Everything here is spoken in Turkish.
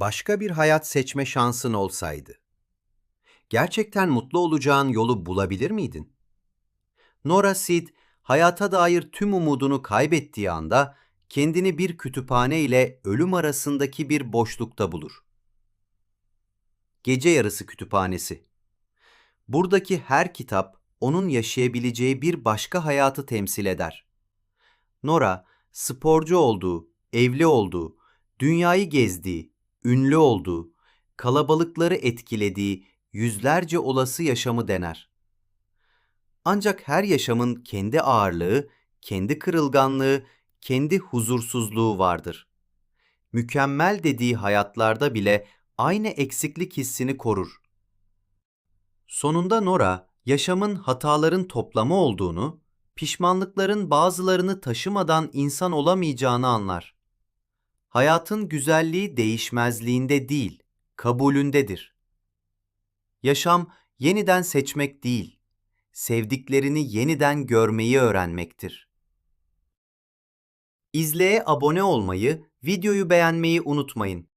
başka bir hayat seçme şansın olsaydı, gerçekten mutlu olacağın yolu bulabilir miydin? Nora Sid, hayata dair tüm umudunu kaybettiği anda kendini bir kütüphane ile ölüm arasındaki bir boşlukta bulur. Gece Yarısı Kütüphanesi Buradaki her kitap onun yaşayabileceği bir başka hayatı temsil eder. Nora, sporcu olduğu, evli olduğu, dünyayı gezdiği, ünlü olduğu, kalabalıkları etkilediği yüzlerce olası yaşamı dener. Ancak her yaşamın kendi ağırlığı, kendi kırılganlığı, kendi huzursuzluğu vardır. Mükemmel dediği hayatlarda bile aynı eksiklik hissini korur. Sonunda Nora, yaşamın hataların toplamı olduğunu, pişmanlıkların bazılarını taşımadan insan olamayacağını anlar. Hayatın güzelliği değişmezliğinde değil, kabulündedir. Yaşam yeniden seçmek değil, sevdiklerini yeniden görmeyi öğrenmektir. İzleye abone olmayı, videoyu beğenmeyi unutmayın.